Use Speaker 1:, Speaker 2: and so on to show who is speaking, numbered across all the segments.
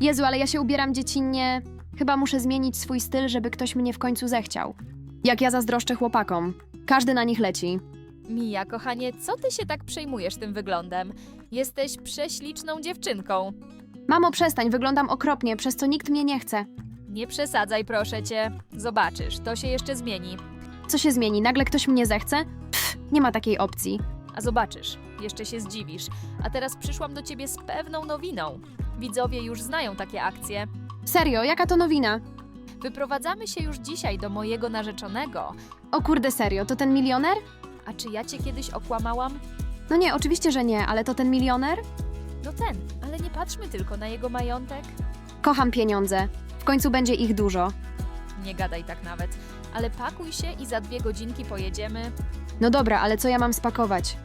Speaker 1: Jezu, ale ja się ubieram dziecinnie. Chyba muszę zmienić swój styl, żeby ktoś mnie w końcu zechciał. Jak ja zazdroszczę chłopakom. Każdy na nich leci.
Speaker 2: Mija, kochanie, co ty się tak przejmujesz tym wyglądem? Jesteś prześliczną dziewczynką.
Speaker 1: Mamo, przestań, wyglądam okropnie, przez co nikt mnie nie chce.
Speaker 2: Nie przesadzaj, proszę cię. Zobaczysz, to się jeszcze zmieni.
Speaker 1: Co się zmieni? Nagle ktoś mnie zechce? Pff, nie ma takiej opcji.
Speaker 2: A zobaczysz, jeszcze się zdziwisz. A teraz przyszłam do ciebie z pewną nowiną. Widzowie już znają takie akcje.
Speaker 1: Serio, jaka to nowina?
Speaker 2: Wyprowadzamy się już dzisiaj do mojego narzeczonego.
Speaker 1: O kurde, serio, to ten milioner?
Speaker 2: A czy ja cię kiedyś okłamałam?
Speaker 1: No nie, oczywiście, że nie, ale to ten milioner?
Speaker 2: No ten, ale nie patrzmy tylko na jego majątek.
Speaker 1: Kocham pieniądze. W końcu będzie ich dużo.
Speaker 2: Nie gadaj tak nawet. Ale pakuj się i za dwie godzinki pojedziemy.
Speaker 1: No dobra, ale co ja mam spakować?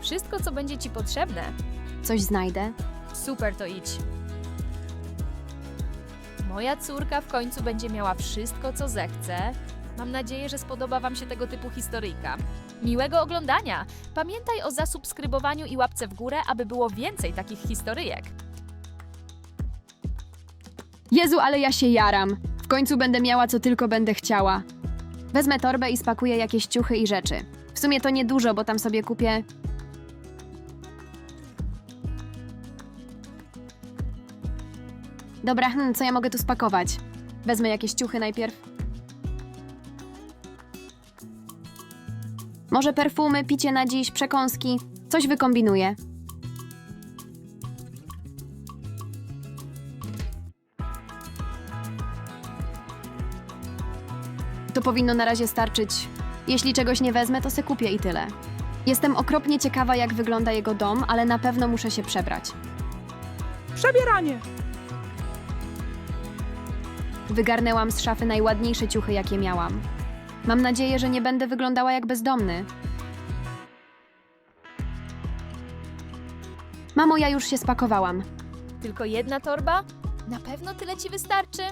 Speaker 2: Wszystko, co będzie ci potrzebne.
Speaker 1: Coś znajdę?
Speaker 2: Super, to idź. Moja córka w końcu będzie miała wszystko, co zechce. Mam nadzieję, że spodoba Wam się tego typu historyjka. Miłego oglądania! Pamiętaj o zasubskrybowaniu i łapce w górę, aby było więcej takich historyjek.
Speaker 1: Jezu, ale ja się jaram. W końcu będę miała, co tylko będę chciała. Wezmę torbę i spakuję jakieś ciuchy i rzeczy. W sumie to niedużo, bo tam sobie kupię. Dobra, hmm, co ja mogę tu spakować? Wezmę jakieś ciuchy najpierw. Może perfumy, picie na dziś, przekąski. Coś wykombinuję. To powinno na razie starczyć. Jeśli czegoś nie wezmę, to se kupię i tyle. Jestem okropnie ciekawa, jak wygląda jego dom, ale na pewno muszę się przebrać.
Speaker 3: Przebieranie!
Speaker 1: Wygarnęłam z szafy najładniejsze ciuchy, jakie miałam. Mam nadzieję, że nie będę wyglądała jak bezdomny. Mamo, ja już się spakowałam.
Speaker 2: Tylko jedna torba? Na pewno tyle ci wystarczy?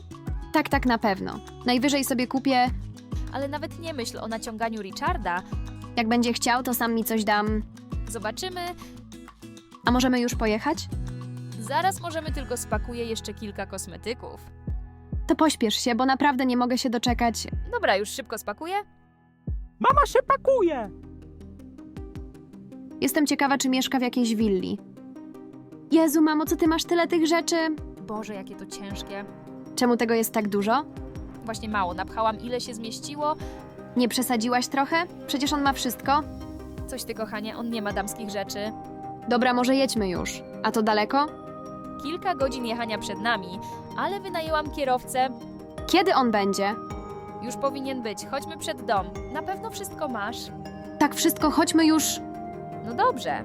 Speaker 1: Tak, tak, na pewno. Najwyżej sobie kupię.
Speaker 2: Ale nawet nie myśl o naciąganiu Richarda.
Speaker 1: Jak będzie chciał, to sam mi coś dam.
Speaker 2: Zobaczymy.
Speaker 1: A możemy już pojechać?
Speaker 2: Zaraz możemy tylko spakuję jeszcze kilka kosmetyków.
Speaker 1: To pośpiesz się, bo naprawdę nie mogę się doczekać.
Speaker 2: Dobra, już szybko spakuję?
Speaker 3: Mama się pakuje!
Speaker 1: Jestem ciekawa, czy mieszka w jakiejś willi. Jezu, mamo, co ty masz tyle tych rzeczy?
Speaker 2: Boże, jakie to ciężkie.
Speaker 1: Czemu tego jest tak dużo?
Speaker 2: Właśnie mało, napchałam ile się zmieściło.
Speaker 1: Nie przesadziłaś trochę? Przecież on ma wszystko.
Speaker 2: Coś ty, kochanie, on nie ma damskich rzeczy.
Speaker 1: Dobra, może jedźmy już. A to daleko?
Speaker 2: Kilka godzin jechania przed nami, ale wynajęłam kierowcę.
Speaker 1: Kiedy on będzie?
Speaker 2: Już powinien być. Chodźmy przed dom. Na pewno wszystko masz.
Speaker 1: Tak, wszystko, chodźmy już.
Speaker 2: No dobrze.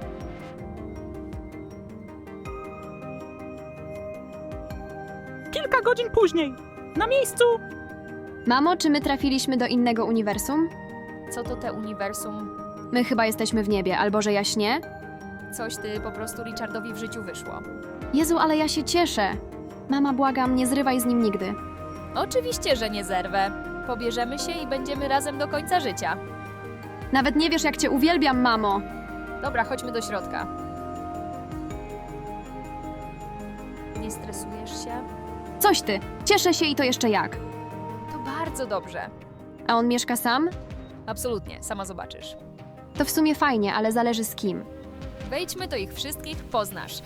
Speaker 3: Kilka godzin później! Na miejscu!
Speaker 1: Mamo, czy my trafiliśmy do innego uniwersum?
Speaker 2: Co to te uniwersum?
Speaker 1: My chyba jesteśmy w niebie, albo że ja śnię?
Speaker 2: Coś ty po prostu Richardowi w życiu wyszło.
Speaker 1: Jezu, ale ja się cieszę. Mama, błagam, nie zrywaj z nim nigdy.
Speaker 2: Oczywiście, że nie zerwę. Pobierzemy się i będziemy razem do końca życia.
Speaker 1: Nawet nie wiesz, jak cię uwielbiam, mamo.
Speaker 2: Dobra, chodźmy do środka. Nie stresujesz się?
Speaker 1: Coś ty. Cieszę się i to jeszcze jak.
Speaker 2: To bardzo dobrze.
Speaker 1: A on mieszka sam?
Speaker 2: Absolutnie, sama zobaczysz.
Speaker 1: To w sumie fajnie, ale zależy z kim.
Speaker 2: Wejdźmy, to ich wszystkich poznasz.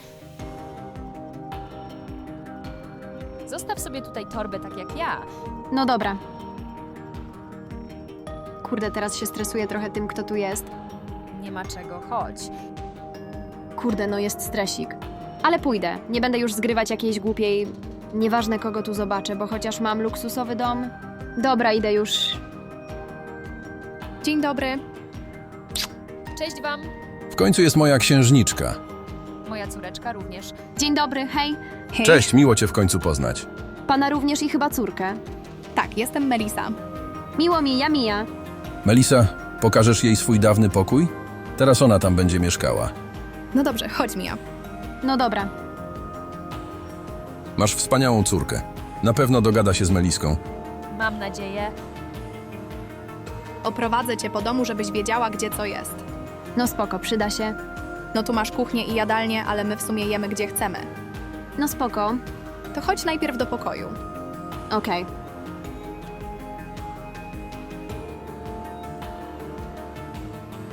Speaker 2: Zostaw sobie tutaj torbę tak jak ja.
Speaker 1: No dobra. Kurde, teraz się stresuję trochę tym, kto tu jest.
Speaker 2: Nie ma czego, chodź.
Speaker 1: Kurde, no jest stresik. Ale pójdę. Nie będę już zgrywać jakiejś głupiej. Nieważne kogo tu zobaczę, bo chociaż mam luksusowy dom. Dobra, idę już. Dzień dobry.
Speaker 2: Cześć wam,
Speaker 4: końcu jest moja księżniczka.
Speaker 2: moja córeczka również.
Speaker 1: Dzień dobry, hej.
Speaker 5: Hej.
Speaker 4: Cześć, miło cię w końcu poznać.
Speaker 1: Pana również i chyba córkę.
Speaker 5: Tak, jestem Melisa.
Speaker 1: Miło mi, ja mija.
Speaker 4: Melisa, pokażesz jej swój dawny pokój? Teraz ona tam będzie mieszkała.
Speaker 5: No dobrze, chodź Mia.
Speaker 1: No dobra.
Speaker 4: Masz wspaniałą córkę. Na pewno dogada się z Meliską.
Speaker 2: Mam nadzieję.
Speaker 5: Oprowadzę cię po domu, żebyś wiedziała, gdzie co jest.
Speaker 1: No spoko, przyda się.
Speaker 5: No tu masz kuchnię i jadalnię, ale my w sumie jemy, gdzie chcemy.
Speaker 1: No spoko.
Speaker 5: To chodź najpierw do pokoju.
Speaker 1: Okej.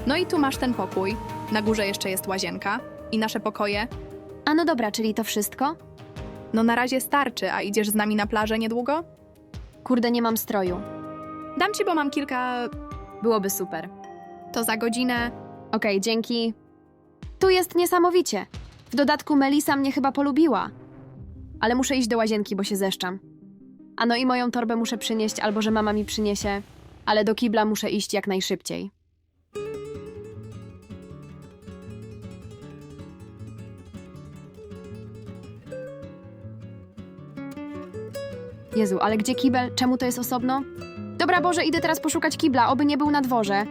Speaker 5: No i tu masz ten pokój. Na górze jeszcze jest łazienka. I nasze pokoje.
Speaker 1: A no dobra, czyli to wszystko?
Speaker 5: No na razie starczy, a idziesz z nami na plażę niedługo?
Speaker 1: Kurde, nie mam stroju.
Speaker 5: Dam ci, bo mam kilka...
Speaker 1: Byłoby super.
Speaker 5: To za godzinę.
Speaker 1: Okej, dzięki. Tu jest niesamowicie. W dodatku Melisa mnie chyba polubiła. Ale muszę iść do łazienki, bo się zeszczam. A no i moją torbę muszę przynieść, albo że mama mi przyniesie. Ale do kibla muszę iść jak najszybciej. Jezu, ale gdzie kibel? Czemu to jest osobno? Dobra, Boże, idę teraz poszukać kibla, oby nie był na dworze.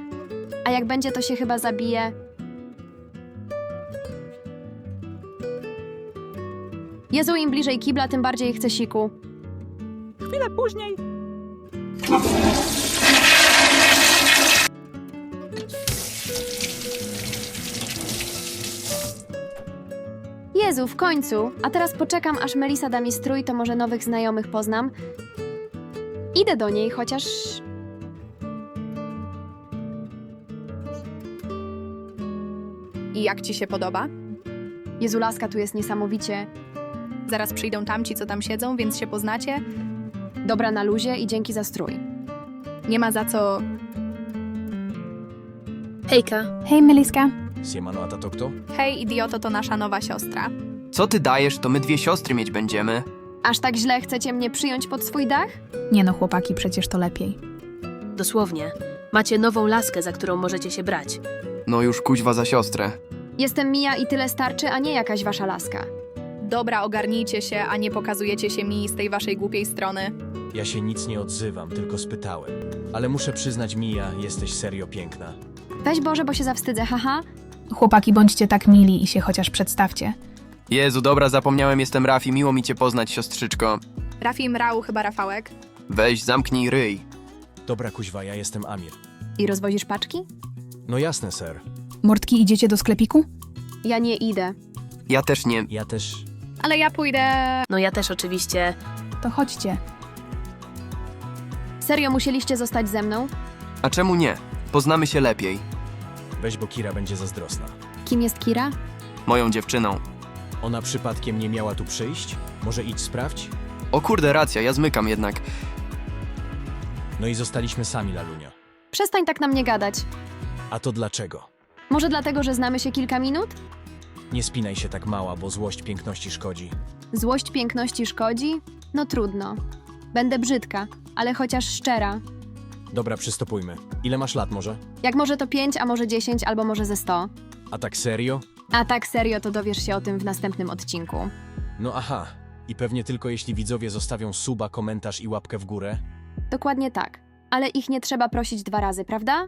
Speaker 1: A jak będzie, to się chyba zabije. Jezu, im bliżej kibla, tym bardziej chcę siku.
Speaker 3: Chwilę później.
Speaker 1: Jezu, w końcu! A teraz poczekam, aż Melisa da mi strój, to może nowych znajomych poznam. Idę do niej, chociaż...
Speaker 5: I jak ci się podoba?
Speaker 1: Jezu, laska tu jest niesamowicie.
Speaker 5: Zaraz przyjdą tamci, co tam siedzą, więc się poznacie.
Speaker 1: Dobra na luzie i dzięki za strój.
Speaker 5: Nie ma za co...
Speaker 6: Hejka,
Speaker 5: Hej, Meliska.
Speaker 7: Siemano, a tato kto?
Speaker 5: Hej, idioto, to nasza nowa siostra.
Speaker 8: Co ty dajesz, to my dwie siostry mieć będziemy.
Speaker 1: Aż tak źle chcecie mnie przyjąć pod swój dach?
Speaker 9: Nie no, chłopaki, przecież to lepiej.
Speaker 6: dosłownie. Macie nową laskę, za którą możecie się brać.
Speaker 8: No już kuźwa za siostrę.
Speaker 1: Jestem Mija i tyle starczy, a nie jakaś wasza laska.
Speaker 5: Dobra, ogarnijcie się, a nie pokazujecie się mi z tej waszej głupiej strony.
Speaker 7: Ja się nic nie odzywam, tylko spytałem. Ale muszę przyznać, Mija, jesteś serio piękna.
Speaker 1: Weź Boże, bo się zawstydzę, haha.
Speaker 9: Chłopaki, bądźcie tak mili i się chociaż przedstawcie.
Speaker 8: Jezu, dobra, zapomniałem, jestem Rafi, miło mi cię poznać, siostrzyczko.
Speaker 5: Rafim, Rał, chyba Rafałek.
Speaker 8: Weź, zamknij ryj.
Speaker 7: Dobra, kuźwa, ja jestem Amir.
Speaker 1: I rozwozisz paczki?
Speaker 7: No jasne, ser.
Speaker 9: Mordki, idziecie do sklepiku?
Speaker 1: Ja nie idę.
Speaker 8: Ja też nie.
Speaker 7: Ja też...
Speaker 5: Ale ja pójdę...
Speaker 6: No ja też oczywiście.
Speaker 9: To chodźcie.
Speaker 1: Serio musieliście zostać ze mną?
Speaker 8: A czemu nie? Poznamy się lepiej.
Speaker 7: Weź, bo Kira będzie zazdrosna.
Speaker 1: Kim jest Kira?
Speaker 8: Moją dziewczyną.
Speaker 7: Ona przypadkiem nie miała tu przyjść? Może idź sprawdź?
Speaker 8: O kurde, racja, ja zmykam jednak.
Speaker 7: No i zostaliśmy sami, Lalunia.
Speaker 1: Przestań tak na mnie gadać.
Speaker 7: A to dlaczego?
Speaker 1: Może dlatego, że znamy się kilka minut?
Speaker 7: Nie spinaj się tak mała, bo złość piękności szkodzi.
Speaker 1: Złość piękności szkodzi? No trudno. Będę brzydka, ale chociaż szczera.
Speaker 7: Dobra, przystopujmy. Ile masz lat może?
Speaker 1: Jak może to 5, a może 10, albo może ze 100.
Speaker 7: A tak serio?
Speaker 1: A tak serio, to dowiesz się o tym w następnym odcinku.
Speaker 7: No aha. I pewnie tylko jeśli widzowie zostawią suba, komentarz i łapkę w górę.
Speaker 1: Dokładnie tak. Ale ich nie trzeba prosić dwa razy, prawda?